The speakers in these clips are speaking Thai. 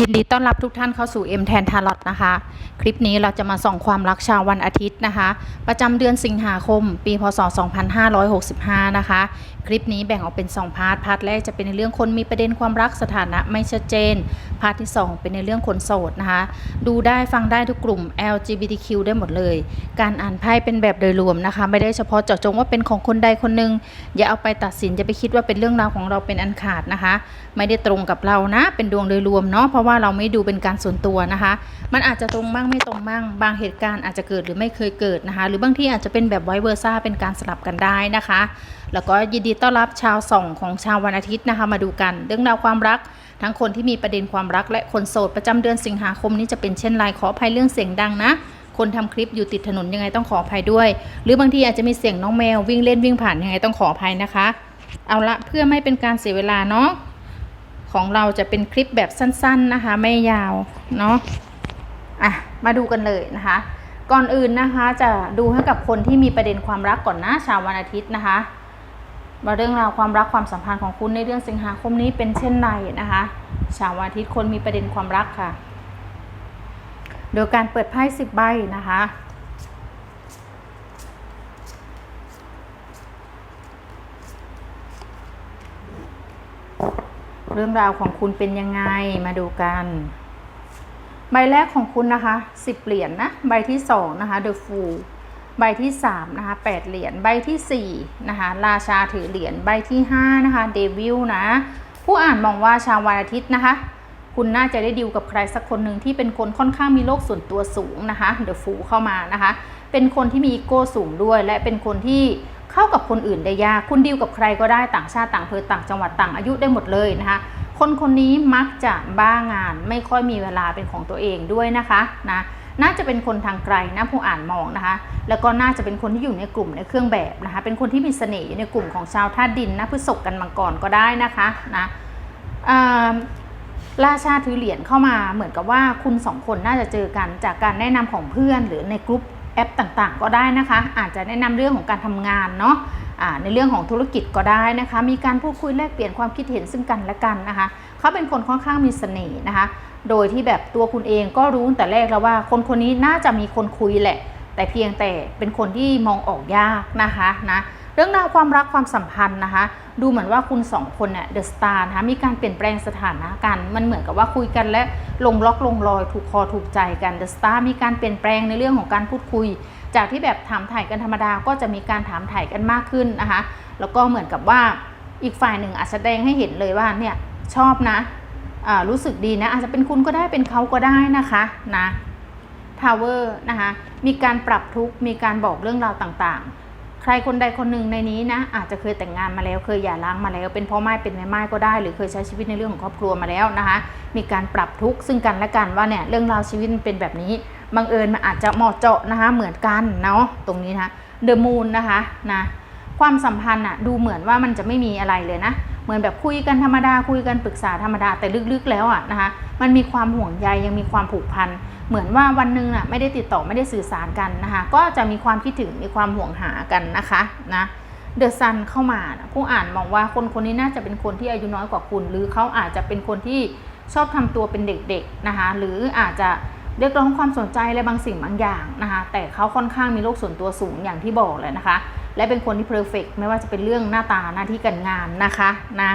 ยินดีต้อนรับทุกท่านเข้าสู่ M แทนทาร์ลอตนะคะ คลิปนี้เราจะมาส่องความรักชาววันอาทิตย์นะคะ ประจำเดือนสิงหาคม ปีพศ 2565 นะคะ คลิปนี้แบ่งออกเป็น 2 พาร์ท พาร์ทแรกจะเป็นในเรื่องคนมีประเด็นความรักสถานะไม่ชัดเจน พาร์ทที่ 2 เป็นในเรื่องคนโสดนะคะ ดูได้ฟังได้ทุกกลุ่ม LGBTQ ได้หมดเลย การอ่านไพ่เป็นแบบโดยรวมนะคะ ไม่ได้เฉพาะเจาะจงว่าเป็นของคนใดคนหนึ่งอย่าเอาไปตัดสินอย่าไปคิดว่าเป็นเรื่องราวของเราเป็นอันขาดนะคะ ไม่ได้ตรงกับเรานะ เป็นดวงโดยรวมเนาะเพราะว่าเราไม่ดูเป็นการส่วนตัวนะคะ มันอาจจะตรงบ้างไม่ตรงบ้าง บางเหตุการณ์อาจจะเกิดหรือไม่เคยเกิดนะคะ หรือบางที่อาจจะเป็นแบบไวเวอร์ซ่าเป็นการสลับกันได้นะคะ แล้วก็ยินดีต้อนรับชาวส่องของชาววันอาทิตย์นะคะ มาดูกัน เรื่องราวความรักทั้งคนที่มีประเด็นความรักและคนโสดประจำเดือนสิงหาคมนี้จะเป็นเช่นไรขออภัยเรื่องเสียงดังนะคนทำคลิปอยู่ติดถนนยังไงต้องขออภัยด้วย หรือบางทีอาจจะมีเสียงน้องแมววิ่งเล่นวิ่งผ่านยังไงต้องขออภัยนะคะ เอาละเพื่อไม่เป็นการเสียเวลาเนาะ ของเราจะเป็นคลิปแบบสั้น ๆนะคะ ไม่ยาวเนาะอะมาดูกันเลยนะคะ ก่อนอื่นนะคะจะดูให้กับคนที่มีประเด็นความรักก่อนนะชาววันอาทิตย์นะคะมาเรื่องราวความรักความสัมพันธ์ของคุณในเดือนสิงหาคมนี้เป็นเช่นไรนะคะชาววันอาทิตย์คนมีประเด็นความรักค่ะ โดยการเปิดไพ่สิบใบนะคะ เรื่องราวของคุณเป็นยังไงมาดูกัน ใบแรกของคุณนะคะสิบเหรียญนนะใบที่สองนะคะ The Fool ใบที่สามนะคะแปดเหรียญใบที่สี่นะคะราชาถือเหรียญใบที่ห้านะคะเดวิลนะ ผู้อ่านมองว่าชาววันอาทิตย์นะคะ คุณน่าจะได้ดีลกับใครสักคนหนึ่งที่เป็นคนค่อนข้างมีโลกส่วนตัวสูงนะคะเดอะฟูเข้ามานะคะ เป็นคนที่มีอีโก้สูงด้วย และเป็นคนที่ เข้ากับคนอื่นได้ยาก คุณดีลกับใครก็ได้ต่างชาติต่างอำเภอต่างจังหวัดต่างอายุได้หมดเลยนะคะ คนคนนี้มักจะบ้างานไม่ค่อยมีเวลาเป็นของตัวเองด้วยนะคะนะน่าจะเป็นคนทางไกลนะผู้อ่านมองนะคะ แล้วก็น่าจะเป็นคนที่อยู่ในกลุ่มในเครื่องแบบนะคะ เป็นคนที่มีเสน่ห์อยู่ในกลุ่มของชาวธาตุดินนะพฤษภกันมังกรก็ได้นะคะนะอ่าราชาถือเหรียญเข้ามาเหมือนกับว่าคุณสองคนน่าจะเจอกันจากการแนะนำของเพื่อนหรือในกลุ่ม แอปต่างๆ ก็ได้นะคะ อาจจะแนะนำเรื่องของการทำงานเนาะะในเรื่องของธุรกิจก็ได้นะคะ มีการพูดคุยแลกเปลี่ยนความคิดเห็นซึ่งกันและกันนะคะ เขาเป็นคนค่อนข้างมีเสน่ห์นะคะ โดยที่แบบตัวคุณเองก็รู้ตั้งแต่แรกแล้วว่า คนคนนี้น่าจะมีคนคุยแหละ แต่เพียงแต่เป็นคนที่มองออกยากนะคะนะ เรื่องราวความรักความสัมพันธ์นะคะ ดูเหมือนว่าคุณสองคนเนี่ยเดอะสตาร์นะคะมีการเปลี่ยนแปลงสถานะกัน มันเหมือนกับว่าคุยกันและลงล็อกลงรอยถูกคอถูกใจกันเดอะสตาร์มีการเปลี่ยนแปลงในเรื่องของการพูดคุย จากที่แบบถามถ่ายกันธรรมดาก็จะมีการถามถ่ายกันมากขึ้นนะคะ แล้วก็เหมือนกับว่าอีกฝ่ายหนึ่งอาจแสดงให้เห็นเลยว่าเนี่ยชอบนะรู้สึกดีนะอาจจะเป็นคุณก็ได้เป็นเขาก็ได้นะคะนะทาวเวอร์นะคะมีการปรับทุกมีการบอกเรื่องราวต่างๆ ใครคนใดคนหนึ่งในนี้นะอาจจะเคยแต่งงานมาแล้วเคยหย่าร้างมาแล้ว เป็นพ่อไม้เป็นแม่ไม้ก็ได้ หรือเคยใช้ชีวิตในเรื่องของครอบครัวมาแล้วนะคะมีการปรับทุกข์ซึ่งกันและกันว่าเนี่ยเรื่องราวชีวิตเป็นแบบนี้บังเอิญมันอาจจะเหมาะเจาะนะคะเหมือนกันเนาะตรงนี้นะคะเดอะมูนนะคะนะความสัมพันธ์อะดูเหมือนว่ามันจะไม่มีอะไรเลยนะ เหมือนแบบคุยกันธรรมดาคุยกันปรึกษาธรรมดาแต่ลึกๆแล้วอะนะคะมันมีความห่วงใยยังมีความผูกพัน เหมือนว่าวันหนึ่งน่ะไม่ได้ติดต่อไม่ได้สื่อสารกันนะคะ ก็จะมีความคิดถึงมีความห่วงหากันนะคะนะเดอะซันเข้ามานะผู้อ่านมองว่าคนคนนี้น่าจะเป็นคนที่อายุน้อยกว่าคุณ หรือเขาอาจจะเป็นคนที่ชอบทำตัวเป็นเด็กๆนะคะ หรืออาจจะเรียกร้องความสนใจอะไรบางสิ่งบางอย่างนะคะ แต่เขาค่อนข้างมีโลกส่วนตัวสูงอย่างที่บอกเลยนะคะ และเป็นคนที่เพอร์เฟกไม่ว่าจะเป็นเรื่องหน้าตาหน้าที่การงานนะคะนะ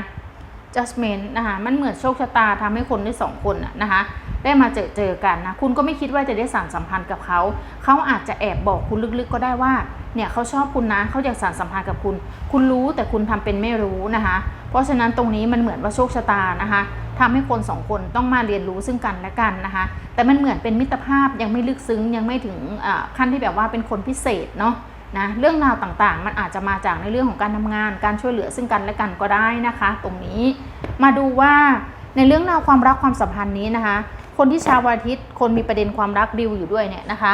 judgment นะคะมันเหมือนโชคชะตาทำให้คนได้สองคนนะคะได้มาเจอเจอกันนะคุณก็ไม่คิดว่าจะได้สานสัมพันธ์กับเขา เขาอาจจะแอบบอกคุณลึกๆก็ได้ว่าเนี่ยเขาชอบคุณนะเขาอยากสานสัมพันธ์กับคุณ คุณรู้แต่คุณทำเป็นไม่รู้นะคะ เพราะฉะนั้นตรงนี้มันเหมือนว่าโชคชะตานะคะทำให้คนสองคนต้องมาเรียนรู้ซึ่งกันและกันนะคะ แต่มันเหมือนเป็นมิตรภาพยังไม่ลึกซึ้งยังไม่ถึงขั้นที่แบบว่าเป็นคนพิเศษเนาะ นะเรื่องราวต่างๆ มันอาจจะมาจากในเรื่องของการทำงาน การช่วยเหลือซึ่งกันและกันก็ได้นะคะ ตรงนี้มาดูว่าในเรื่องราวความรักความสัมพันธ์นี้นะคะ คนที่ชาววันอาทิตย์คนมีประเด็นความรักดิวอยู่ด้วยเนี่ยนะคะ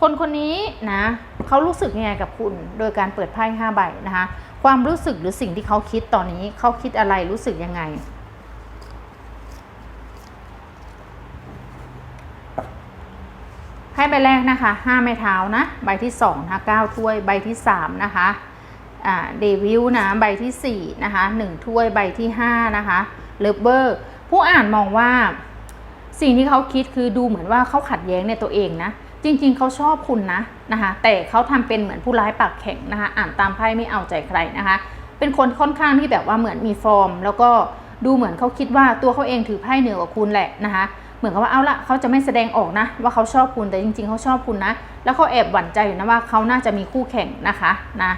คนคนนี้นะเขารู้สึกยังไงกับคุณ โดยการเปิดไพ่ห้าใบนะคะ ความรู้สึกหรือสิ่งที่เขาคิดตอนนี้เขาคิดอะไรรู้สึกยังไง ไพ่ ใบแรกนะคะห้าไม้เท้านะ ใบที่สองนะคะเก้าถ้วย ใบที่สามนะคะเดวิลนะใบที่สี่นะคะหนึ่งถ้วยใบที่ห้านะคะเลเบอร์ผู้อ่านมองว่า สิ่งที่เขาคิดคือดูเหมือนว่าเขาขัดแย้งในตัวเองนะ จริงๆ เขาชอบคุณนะนะคะ แต่เขาทำเป็นเหมือนผู้ร้ายปากแข็งนะคะ อ่านตามไพ่ไม่เอาใจใครนะคะ เป็นคนค่อนข้างที่แบบว่าเหมือนมีฟอร์ม แล้วก็ดูเหมือนเขาคิดว่าตัวเขาเองถือไพ่เหนือกว่าคุณแหละนะคะ เหมือนกับว่าเอาละเขาจะไม่แสดงออกนะ ว่าเขาชอบคุณแต่จริง ๆเขาชอบคุณนะ แล้วเขาแอบหวั่นใจอยู่นะว่าเขาน่าจะมีคู่แข่งนะคะนะ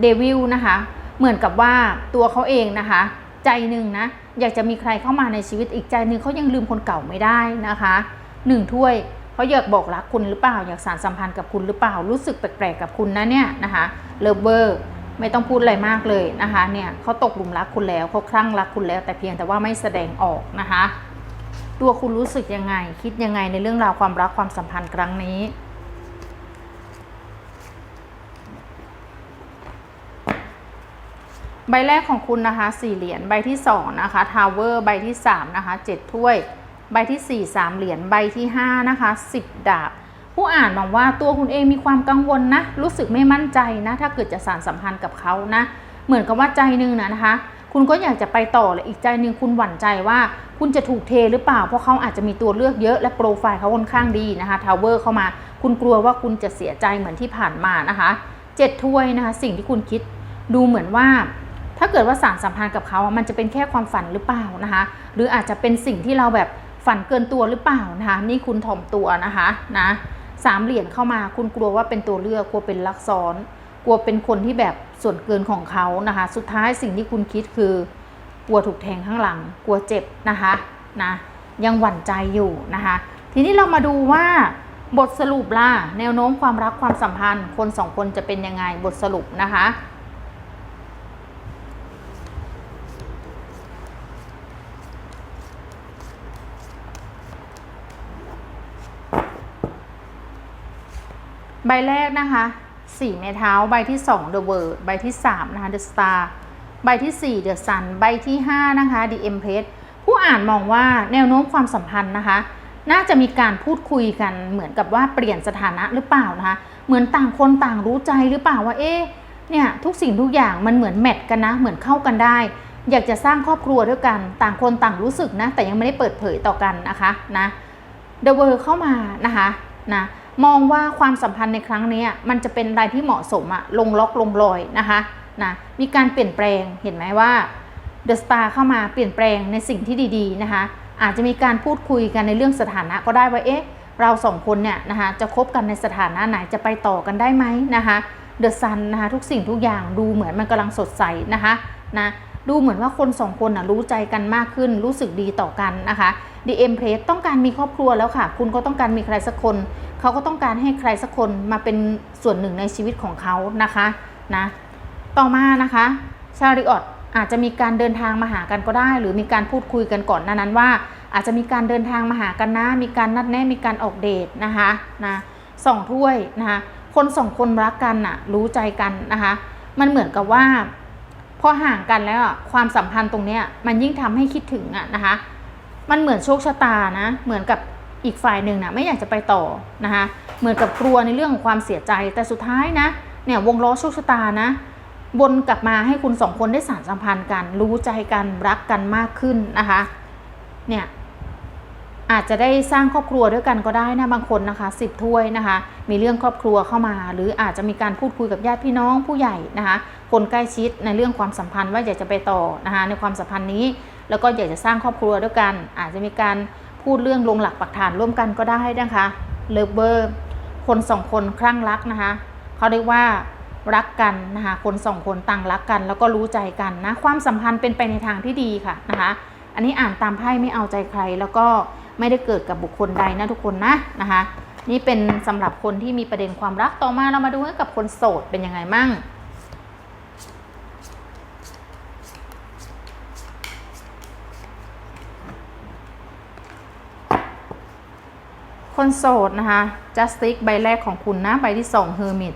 เดวิลนะคะ เหมือนกับว่าตัวเขาเองนะคะ ใจหนึ่งนะอยากจะมีใครเข้ามาในชีวิตอีกใจหนึ่งเขายังลืมคนเก่าไม่ได้นะคะหนึ่งถ้วยเขาอยากบอกรักคุณหรือเปล่าอยากสารสัมพันธ์กับคุณหรือเปล่ารู้สึกแปลกๆกับคุณนะเนี่ยนะคะเลิฟเวอร์ไม่ต้องพูดอะไรมากเลยนะคะเนี่ยเขาตกหลุมรักคุณแล้วเขาคลั่งรักคุณแล้ว แต่เพียงแต่ว่าไม่แสดงออกนะคะ ตัวคุณรู้สึกยังไง คิดยังไงในเรื่องราวความรักความสัมพันธ์ครั้งนี้ ใบแรกของคุณนะคะสี่เหรียญใบที่สองนะคะทาวเวอร์ใบที่สามนะคะเจ็ดถ้วย ใบที่สี่สามเหรียญใบที่ห้านะคะสิบดาบผู้อ่านมองว่าตัวคุณเองมีความกังวลนะ รู้สึกไม่มั่นใจนะ ถ้าเกิดจะสานสัมพันธ์กับเขานะ เหมือนกับว่าใจหนึงนะนะคะ คุณก็อยากจะไปต่อเลยอีกใจหนึ่งคุณหวั่นใจว่าคุณจะถูกเทหรือเปล่า เพราะเขาอาจจะมีตัวเลือกเยอะและโปรไฟล์เขาค่อนข้างดีนะคะทาวเวอร์เข้ามา คุณกลัวว่าคุณจะเสียใจเหมือนที่ผ่านมานะคะเจ็ดถ้วยนะคะ สิ่งที่คุณคิดดูเหมือนว่า ถ้าเกิดว่าสารสัมพันธ์กับเขา มันจะเป็นแค่ความฝันหรือเปล่านะคะ หรืออาจจะเป็นสิ่งที่เราแบบฝันเกินตัวหรือเปล่านะคะ นี่คุณถ่อมตัวนะคะนะสามเหรียญเข้ามาคุณกลัวว่าเป็นตัวเลือกกลัวเป็นลักซ้อน กลัวเป็นคนที่แบบส่วนเกินของเขานะคะ สุดท้ายสิ่งที่คุณคิดคือกลัวถูกแทงข้างหลัง กลัวเจ็บนะคะนะยังหวั่นใจอยู่นะคะ ทีนี้เรามาดูว่าบทสรุปล่ะแนวโน้มความรักความสัมพันธ์ คนสองคนจะเป็นยังไงบทสรุปนะคะใบแรกนะคะ 4 เมท้าใบที่ 2 The World ใบที่ 3 นะคะ The Star ใบที่ 4 The Sun ใบที่ 5 นะคะ The Empress ผู้อ่านมองว่าแนวโน้มความสัมพันธ์นะคะ น่าจะมีการพูดคุยกันเหมือนกับว่าเปลี่ยนสถานะหรือเปล่านะคะ เหมือนต่างคนต่างรู้ใจหรือเปล่าว่าเอ๊ะเนี่ยทุกสิ่งทุกอย่างมันเหมือนแมทกันนะ เหมือนเข้ากันได้ อยากจะสร้างครอบครัวด้วยกัน ต่างคนต่างรู้สึกนะ แต่ยังไม่ได้เปิดเผยต่อกันนะคะนะเดอะเวอร์เข้ามานะคะนะ มองว่าความสัมพันธ์ในครั้งนี้มันจะเป็นอะไรที่เหมาะสมอะลงล็อกลงรอยนะคะนะมีการเปลี่ยนแปลงเห็นไหมว่าเดอะสตาร์เข้ามาเปลี่ยนแปลงในสิ่งที่ดีๆนะคะ อาจจะมีการพูดคุยกันในเรื่องสถานะก็ได้ว่าเอ๊ะเราสองคนเนี่ยนะคะจะคบกันในสถานะไหนจะไปต่อกันได้ไหมนะคะเดอะซันนะคะทุกสิ่งทุกอย่างดูเหมือนมันกำลังสดใสนะคะนะดูเหมือนว่าคนสองคนนะรู้ใจกันมากขึ้น รู้สึกดีต่อกันนะคะดีเอ็มเพรสต้องการมีครอบครัวแล้วค่ะ คุณก็ต้องการมีใครสักคน เขาก็ต้องการให้ใครสักคนมาเป็นส่วนหนึ่งในชีวิตของเขานะคะนะต่อมานะคะชาริออตอาจจะมีการเดินทางมาหากันก็ได้ หรือมีการพูดคุยกันก่อนหนานั้นว่า อาจจะมีการเดินทางมาหากันนะ มีการนัดแนะมีการออกเดทนะคะนะสองถ้วยนะคะคนสองคนรักกันน่ะรู้ใจกันนะคะมันเหมือนกับว่าพอห่างกันแล้วความสัมพันธ์ตรงเนี้ยมันยิ่งทำให้คิดถึงอะนะคะ มันเหมือนโชคชะตานะ เหมือนกับ อีกฝ่ายหนึ่งนะไม่อยากจะไปต่อนะคะเหมือนกับกลัวในเรื่องของความเสียใจแต่สุดท้ายนะเนี่ยวงล้อโชคชะตานะวนกลับมาให้คุณสองคนได้สานสัมพันธ์กัน รู้ใจกันรักกันมากขึ้นนะคะเนี่ยอาจจะได้สร้างครอบครัวด้วยกันก็ได้นะบางคนนะคะสิบถ้วยนะคะ มีเรื่องครอบครัวเข้ามา หรืออาจจะมีการพูดคุยกับญาติพี่น้องผู้ใหญ่นะคะคนใกล้ชิดในเรื่องความสัมพันธ์ว่าอยากจะไปต่อนะคะในความสัมพันธ์นี้ แล้วก็อยากจะสร้างครอบครัวด้วยกัน อาจจะมีการ พูดเรื่องลงหลักปักฐานร่วมกันก็ได้นะคะเลิฟเบอร์คนสองคนคลั่งรักนะคะเขาเรียกว่ารักกันนะคะคนสองคนต่างรักกัน แล้วก็รู้ใจกันนะความสัมพันธ์เป็นไปในทางที่ดีค่ะนะคะ อันนี้อ่านตามไพ่ไม่เอาใจใคร แล้วก็ไม่ได้เกิดกับบุคคลใดนะทุกคนนะนะคะ นี่เป็นสำหรับคนที่มีประเด็นความรักต่อมาเรามาดูให้กับคนโสดเป็นยังไงมั่ง คนโสดนะคะ Justice ใบแรกของคุณนะ ใบที่ 2 Hermit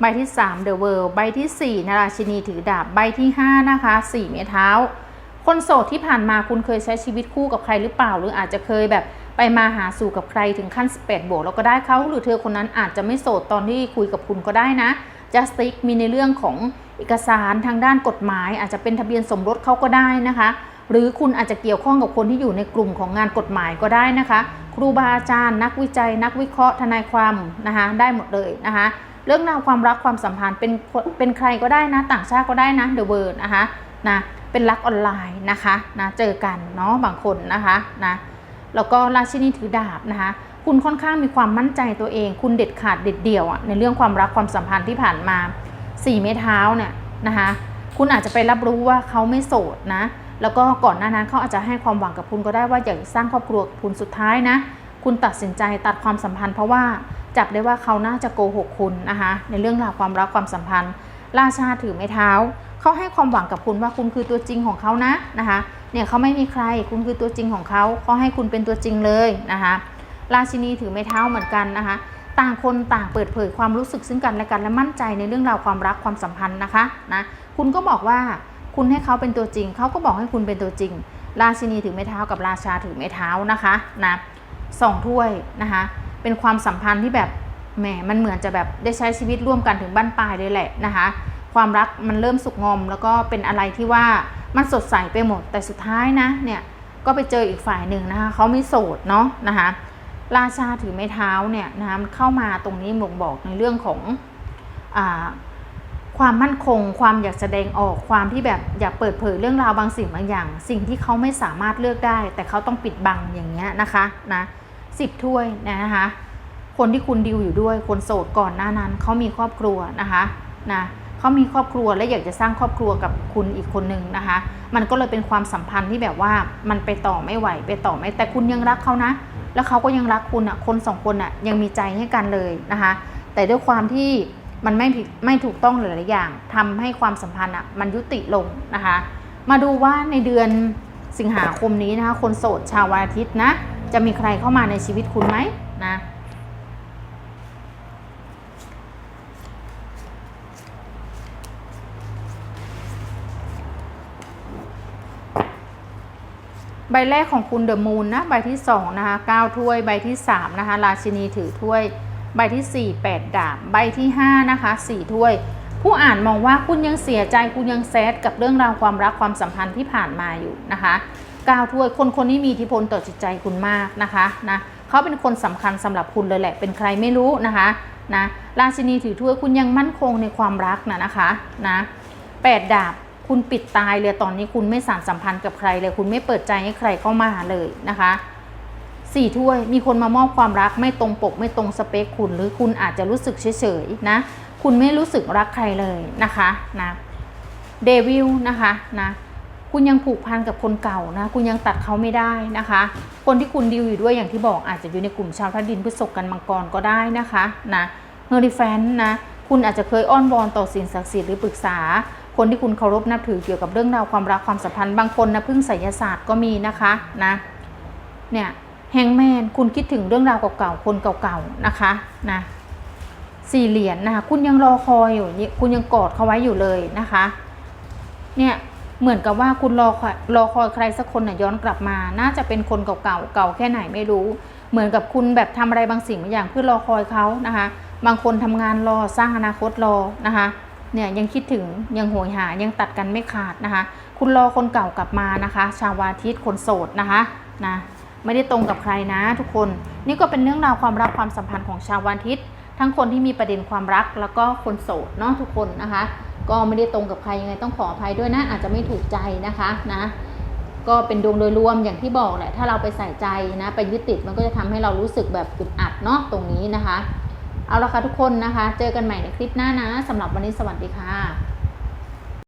ใบที่ 3 The World ใบที่ 4นราชินีถือดาบ ใบที่ 5 นะคะ 4 เมเท้า คนโสดที่ผ่านมาคุณเคยใช้ชีวิตคู่กับใครหรือเปล่า หรืออาจจะเคยแบบไปมาหาสู่กับใครถึงขั้น 18 บวกแล้วก็ได้เขาหรือเธอคนนั้นอาจจะไม่โสดตอนที่คุยกับคุณก็ได้นะ Justice มีในเรื่องของเอกสารทางด้านกฎหมาย อาจจะเป็นทะเบียนสมรสเขาก็ได้นะคะ หรือคุณอาจจะเกี่ยวข้องกับคนที่อยู่ในกลุ่มของงานกฎหมายก็ได้นะคะ ครูบาอาจารย์ นักวิจัย นักวิเคราะห์ทนายความนะคะได้หมดเลยนะคะเรื่องราวความรักความสัมพันธ์เป็นเป็นใครก็ได้นะ ต่างชาติก็ได้นะเดอะเวิร์ดนะคะนะเป็นรักออนไลน์นะคะนะเจอกันเนาะบางคนนะคะนะแล้วก็ราชินีถือดาบนะคะคุณค่อนข้างมีความมั่นใจตัวเอง คุณเด็ดขาดเด็ดเดี่ยวอะในเรื่องความรักความสัมพันธ์ที่ผ่านมาสี่ไม้เท้าเนี่ยนะคะคุณอาจจะไปรับรู้ว่าเขาไม่โสดนะ แล้วก็ก่อนหน้านั้นเขาอาจจะให้ความหวังกับคุณก็ได้ว่าอยากสร้างครอบครัวคุณสุดท้ายนะ คุณตัดสินใจตัดความสัมพันธ์เพราะว่าจับได้ว่าเขาน่าจะโกหกคุณนะคะในเรื่องราวความรักความสัมพันธ์ ราชาถือไม้เท้าเขาให้ความหวังกับคุณว่าคุณคือตัวจริงของเขานะนะคะเนี่ยเขาไม่มีใครคุณคือตัวจริงของเขาเขาให้คุณเป็นตัวจริงเลยนะคะราชินีถือไม้เท้าเหมือนกันนะคะต่างคนต่างเปิดเผยความรู้สึกซึ่งกันและกันและมั่นใจในเรื่องราวความรักความสัมพันธ์นะคะนะคุณก็บอกว่า คุณให้เขาเป็นตัวจริง เขาก็บอกให้คุณเป็นตัวจริง ราชินีถือไม้เท้ากับราชาถือไม้เท้านะคะนะสองถ้วยนะคะ เป็นความสัมพันธ์ที่แบบแหมมันเหมือนจะแบบได้ใช้ชีวิตร่วมกันถึงบ้านปลายเลยแหละนะคะ ความรักมันเริ่มสุกงอม แล้วก็เป็นอะไรที่ว่ามันสดใสไปหมด แต่สุดท้ายนะเนี่ยก็ไปเจออีกฝ่ายหนึ่งนะคะเขาไม่โสดเนาะนะคะราชาถือไม้เท้าเนี่ยนะคะเข้ามาตรงนี้บ่งบอกในเรื่องของอา ความมั่นคง ความอยากแสดงออกความที่แบบอยากเปิดเผยเรื่องราวบางสิ่งบางอย่าง สิ่งที่เขาไม่สามารถเลือกได้ แต่เขาต้องปิดบังอย่างเงี้ยนะคะนะสิบถ้วยนะคะ คนที่คุณดิวอยู่ด้วยคนโสดก่อนหน้านั้นเขามีครอบครัวนะคะนะเขามีครอบครัวและอยากจะสร้างครอบครัวกับคุณอีกคนนึงนะคะ มันก็เลยเป็นความสัมพันธ์ที่แบบว่ามันไปต่อไม่ไหวไปต่อไม่แต่คุณยังรักเขานะ แล้วเขาก็ยังรักคุณอะคนสองคนอะยังมีใจให้กันเลยนะคะ แต่ด้วยความที่ มันไม่ผิดไม่ถูกต้องหลายๆอย่างทำให้ความสัมพันธ์อะมันยุติลงนะคะ มาดูว่าในเดือนสิงหาคมนี้นะคะคนโสดชาววันอาทิตย์นะ จะมีใครเข้ามาในชีวิตคุณไหมนะใบแรกของคุณเดอะมูนนะ ใบที่ 2 นะคะ9ถ้วย ใบที่ 3 นะคะ ราชินีถือถ้วย ใบที่ 4 8 ดาบ ใบที่ 5 นะคะ 4 ถ้วย ผู้อ่านมองว่าคุณยังเสียใจคุณยังแซดกับเรื่องราวความรักความสัมพันธ์ที่ผ่านมาอยู่นะคะ9ถ้วย คนคนนี้มีอิทธิพลต่อจิตใจคุณมากนะคะนะเขาเป็นคนสำคัญสำหรับคุณเลยแหละ เป็นใครไม่รู้นะคะนะราชินีถือถ้วยคุณยังมั่นคงในความรักนะนะคะนะ8ดาบคุณปิดตายเลยตอนนี้คุณไม่สานสัมพันธ์กับใครเลย คุณไม่เปิดใจให้ใครเข้ามาเลยนะคะ สี่ถ้วยมีคนมามอบความรักไม่ตรงปกไม่ตรงสเปคคุณ หรือคุณอาจจะรู้สึกเฉยๆนะ คุณไม่รู้สึกรักใครเลยนะคะนะเดวิลนะคะนะคุณยังผูกพันกับคนเก่านะ คุณยังตัดเขาไม่ได้นะคะ คนที่คุณดีลอยู่ด้วยอย่างที่บอกอาจจะอยู่ในกลุ่มชาวธาตุดินพฤษกันมังกรก็ได้นะคะนะเฮอริแฟนนะคุณอาจจะเคยอ้อนวอนต่อสิ่งศักดิ์สิทธิ์หรือปรึกษา คนที่คุณเคารพนับถือเกี่ยวกับเรื่องราวความรักความสัมพันธ์บางคนนะพึ่งไสยศาสตร์ก็มีนะคะนะเนี่ย แฮงแมนคุณคิดถึงเรื่องราวเก่าๆ คนเก่าๆ นะคะนะสี่เหรียญนะคะคุณยังรอคอยอยู่คุณยังกอดเขาไว้อยู่เลยนะคะ เนี่ยเหมือนกับว่าคุณรอคอยรอคอยใครสักคนน่ะย้อนกลับมา น่าจะเป็นคนเก่าๆเก่าแค่ไหนไม่รู้ เหมือนกับคุณแบบทำอะไรบางสิ่งบางอย่างเพื่อรอคอยเขานะคะ บางคนทำงานรอสร้างอนาคตรอนะคะเนี่ยยังคิดถึงยังโหยหายังตัดกันไม่ขาดนะคะ คุณรอคนเก่ากลับมานะคะ ชาววาทิตคนโสดนะคะนะ ไม่ได้ตรงกับใครนะทุกคน นี่ก็เป็นเรื่องราวความรักความสัมพันธ์ของชาววันอาทิตย์ทั้งคนที่มีประเด็นความรักแล้วก็คนโสดเนาะทุกคนนะคะ ก็ไม่ได้ตรงกับใครยังไงต้องขออภัยด้วยนะ อาจจะไม่ถูกใจนะคะนะก็เป็นดวงโดยรวมอย่างที่บอกแหละถ้าเราไปใส่ใจนะไปยึดติดมันก็จะทำให้เรารู้สึกแบบอึดอัดเนาะตรงนี้นะคะ เอาละค่ะทุกคนนะคะ เจอกันใหม่ในคลิปหน้านะสำหรับวันนี้สวัสดีค่ะ